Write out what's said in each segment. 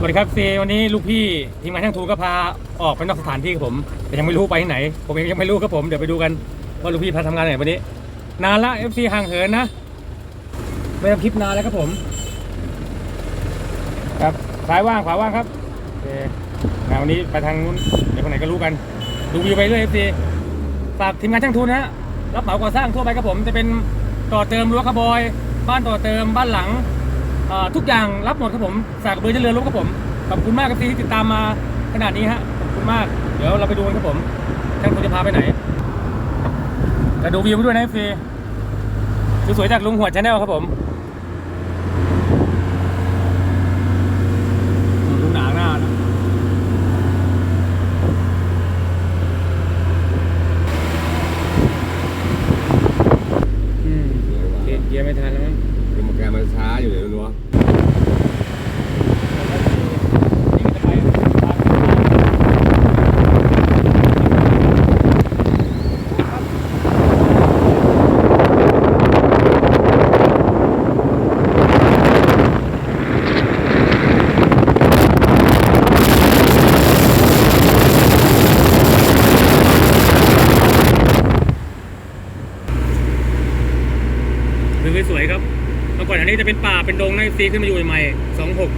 สวัสดีครับเซวันนี้ลูกพี่ทีมงานช่างทูก็พาออกไปนอกสถานที่ครับผม แต่ยังไม่รู้ไปที่ไหน ผมเองยังไม่รู้ครับผมเดี๋ยวไปดูกันว่าลูกพี่พาทำงานไหนวันนี้นานละ FC ห่างเหินนะไม่ทำคลิปนานแล้วครับผม ครับซ้ายว่างขวาว่างครับโอเคงานวันนี้ไปทางนู้นเดี๋ยวคนไหนก็รู้กัน ดูวิวไปเรื่อย FC ฝากทีมงานช่างทูนะฮะรับเหมาก่อสร้างทั่วไปครับผมจะเป็นต่อเติมรั้วคาร์บอย บ้านต่อเติมบ้านหลัง ทุกอย่างรับหมดครับผมฝากเบอร์เจริญรถครับผมขอบคุณมากครับที่ติดตามมาขนาดนี้ฮะขอบคุณมากเดี๋ยวเราไปดูกันครับผมช่างคุณจะพาไปไหนจะดูวิวไปด้วยนะฟรีสวยๆจากลุงหัวชาแนลครับผมดูหนาหน้านะอืมเกียร์เกียร์ไม่ทันแล้วมั้งคือมันแก มันช้าอยู่เลยนัว นี่ก็จะไปวิวสวยครับ เมื่อ ก่อนอันนี้จะเป็นป่าเป็นดงนะซีขึ้นมาอยู่ใหม่สองหก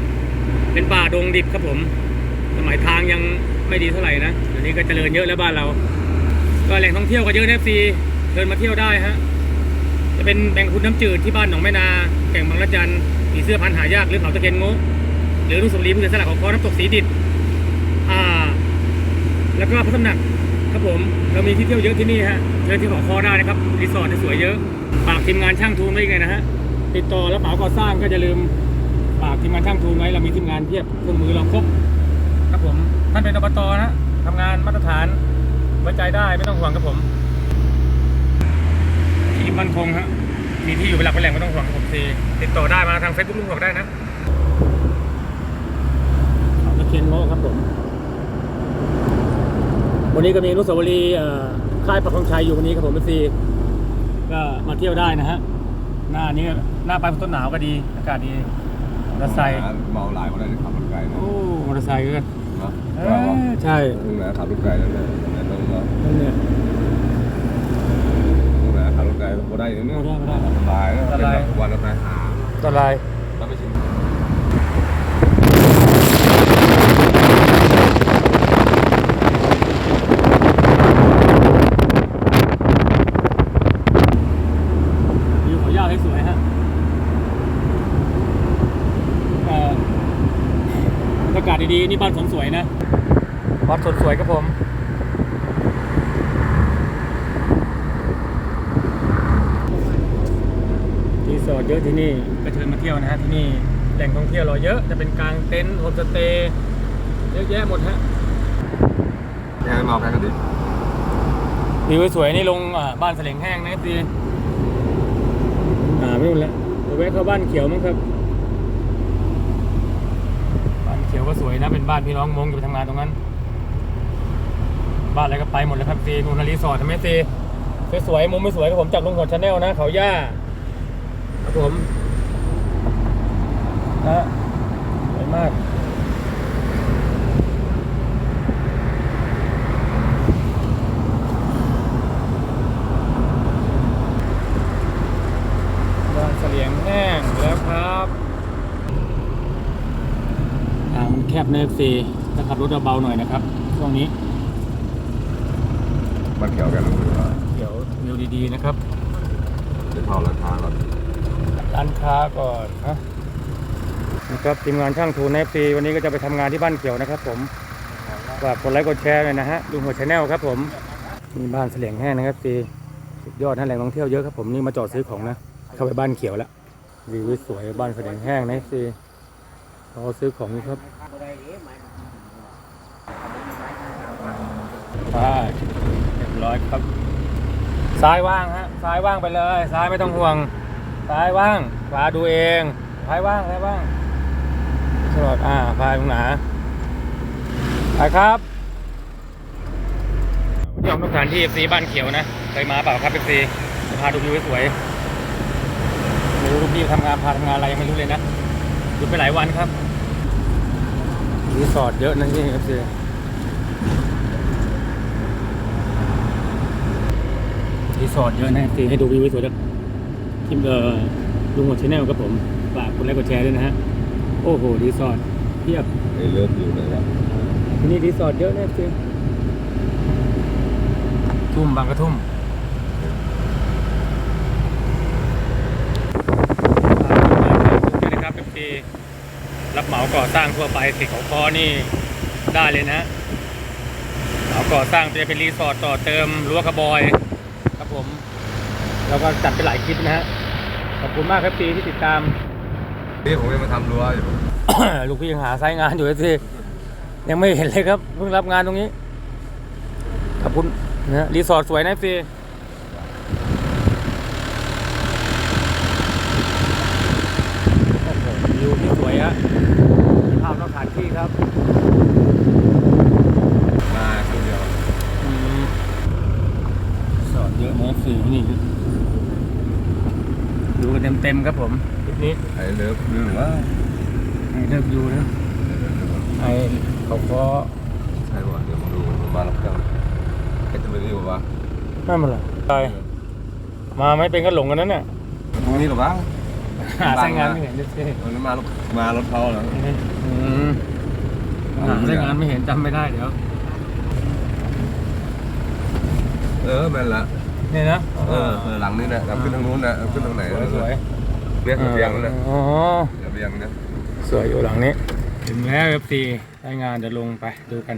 เป็นป่าดงดิบครับผม สมัยทางยังไม่ดีเท่าไหร่นะเดี๋ยวนี้ก็เจริญเยอะแล้วบ้านเรา ก็แหล่งท่องเที่ยวก็เยอะนะซีเดินมาเที่ยวได้ฮะ จะเป็นแบ่งคุณน้ำจืดที่บ้านหนองแม่นา แก่งบางละจันผีเสื้อพันหายากหรือเขาตะเคียนงะหรืออนุสาวรีผู้เสียสละของคอน้ำตกสีดิดอ่า แล้วก็พระตำหนักครับผมเรามีที่เที่ยวเยอะที่นี่ฮะเชิญที่ขอคอได้นะครับรีสอร์ทสวยเยอะฝากทีมงานช่างทูนไว้อีกเลยนะฮะ ติดต่อรับเหมาก่อสร้างก็จะลืมฝากทีมงานช่างทูนไว้เรามีทีมงานเพียบเครื่องมือเราครบครับผมท่านเป็นอบตนะทำงานมาตรฐานไว้ใจได้ไม่ต้องห่วงครับผม ทีมมั่นคงฮะมีที่อยู่เป็นหลักเป็นแหล่งไม่ต้องห่วงครับผมซีติดต่อได้มาทางเฟซบุ๊กลุงหวกได้นะเขาตะเคียนโง่ครับผม วันนี้ก็มีอนุสาวรีย์เอ่อค่ายปักธงชัยอยู่วันนี้ครับผมเป็นซีก็มาเที่ยวได้นะฮะ หน้านี้หน้าไปต้นหนาวก็ดีอากาศดีมอเตอร์ไซค์เมาหลายวันได้ขับรถไกลนะโอ้มอเตอร์ไซค์ก็เนาะเออใช่ลุงนะขับรถไกลนั่นแหละต้องเนาะนั่นเนี่ยลุงนะขับรถไกลบ่ได้เนี่ยไม่ได้ไม่ได้สบายนะเป็นแบบวันละไปหาตอนไร แล้วไม่ชิน วิวเขายาวสวยๆฮะเอ่ออากาศ ดีๆ นี่บ้านสวนสวยนะบ้านสวนสวยครับผมรีสอร์ทเยอะที่นี่ก็เชิญมาเที่ยวนะฮะที่นี่แหล่งท่องเที่ยวเราเยอะจะเป็นกลางเต็นท์โฮมสเตย์เยอะแยะหมดฮะแกเมาแพ้กันดิวิวสวยๆนี่ลงอ่าบ้านเสลงแห้งนะพี่อ่าไม่รู้แล้วเดี๋ยวแวะเข้าบ้านเขียวมั้งครับ บ้านเขียวก็ สวยนะเป็นบ้านพี่น้องมงอยู่ไปทำงานตรงนั้น บ้านอะไรก็ไปหมดเลยครับซีนูนนะรีสอร์ททำไมซีสวยๆมุมไม่สวยครับผมจากลุงหัวชาแนลนะเขาย่าครับผมนะสวยมาก บ้านเสลียงแห้งแล้วครับ ทางมันแคบเนิร์ซีถ้าขับรถเบาๆหน่อยนะครับ ช่วงนี้มันเกี่ยวกันลุงดูว่าเดี๋ยววิวดีๆนะครับจะเข้าราคาก่อนร้านค้าก่อนนะนะครับทีมงานช่างทูนเอฟซีวันนี้ก็จะไปทำงานที่บ้านเขียวนะครับผมฝากกดไลค์กดแชร์เลยนะฮะดูหัวชาแนลครับผมมีบ้านเสลียงแห้งนะครับซีสุดยอดนะแหล่งท่องเที่ยวเยอะครับผมนี่มาจอดซื้อของนะ เข้าไปบ้านเขียวแล้ววิวสวยบ้านเสลียงแห้งนะซีรอซื้อของอยู่ครับ ไปเรียบร้อยครับซ้ายว่างฮะซ้ายว่างไปเลยซ้ายไม่ต้องห่วงซ้ายว่างขวาดูเองซ้ายว่างซ้ายว่างตลอดอ่าพายตรงหนาไปครับยอมทุกสถานที่เอฟซีบ้านเขียวนะเคยมาเปล่าครับเอฟซีพาดูวิวสวยไม่รู้ลูกพี่ทำงานพาทำงานอะไรยังไม่รู้เลยนะหยุดไปหลายวันครับ สอร์ทเยอะนะที่ครับซีรีสอร์ทเยอะนะซีให้ดูวิวสวยจากทีมเอ่อลุงหมดชแนลครับผมฝากกดไลค์กดแชร์ด้วยนะฮะ โอ้โหรีสอร์ทเพียบไอ้เลิฟอยู่ไหนวะที่นี่รีสอร์ทเยอะนะซีทุ่มบางกระทุ่มนะครับซี รับเหมาก่อสร้างทั่วไปสิเขาคอนี่ได้เลยนะเหมาก่อสร้างจะเป็นรีสอร์ทต่อเติมรั้วกระบอยครับผมแล้วก็จัดไปหลายคลิปนะฮะขอบคุณมากครับปีที่ติดตามนี่ผมยังมาทำรั้วอยู่ ลูกพี่ยังหาไซต์งานอยู่เลยสิยังไม่เห็นเลยครับเพิ่งรับงานตรงนี้ขอบคุณนะฮะรีสอร์ทสวยนะฟีโอ้โหวิวที่สวยฮะภาพนอกสถานที่ครับ มาคนเดียวอืมสอนเยอะนะฟีนี่ดูกันเต็มๆครับผมคลิปนี้ไอ้เลิฟหรือว่าให้เลิกดูนะไอ้เขาก็ใช่ป่ะเดี๋ยวมาดูมันมารับเครื่องไอ้จะไปรีบวะนั่นมันเหรอไปมาไม่เป็นก็หลงกันนั้นน่ะตรงนี้หรอวะ หาไซต์งานไม่เห็นด้วยสิมันมารถมารถเขาเหรออืมหาไซต์งานไม่เห็นจำไม่ได้เดี๋ยว เออแม่นละนี่นะเออเออหลังนี่นะขึ้นทางนู้นนะขึ้นทางไหนสวยสวยเนี่ยระเบียงนั่นนะอ๋อระเบียงเนี่ยสวยอยู่หลังนี้ ถึงแล้วเอฟซีรายงานเดี๋ยวลงไปดูกัน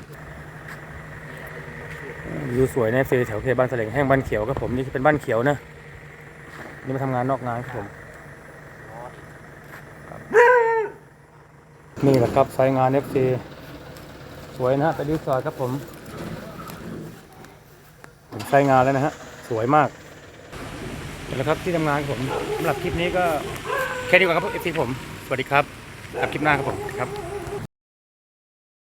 วิวสวยในเฟแถวเขตบ้านแสลงแห้งบ้านเขียวครับผมนี่เป็นบ้านเขียวนะนี่มาทำงานนอกงานครับผม นี่แหละครับไซงานเอฟซีสวยนะฮะเป็นรีสอยครับผมไซงานแล้วนะฮะ สวยมากแล้วครับที่ทำงานของผมสำหรับคลิปนี้ก็แค่นี้ก่อนครับเอฟซีผม สวัสดีครับกับคลิปหน้าครับผมครับ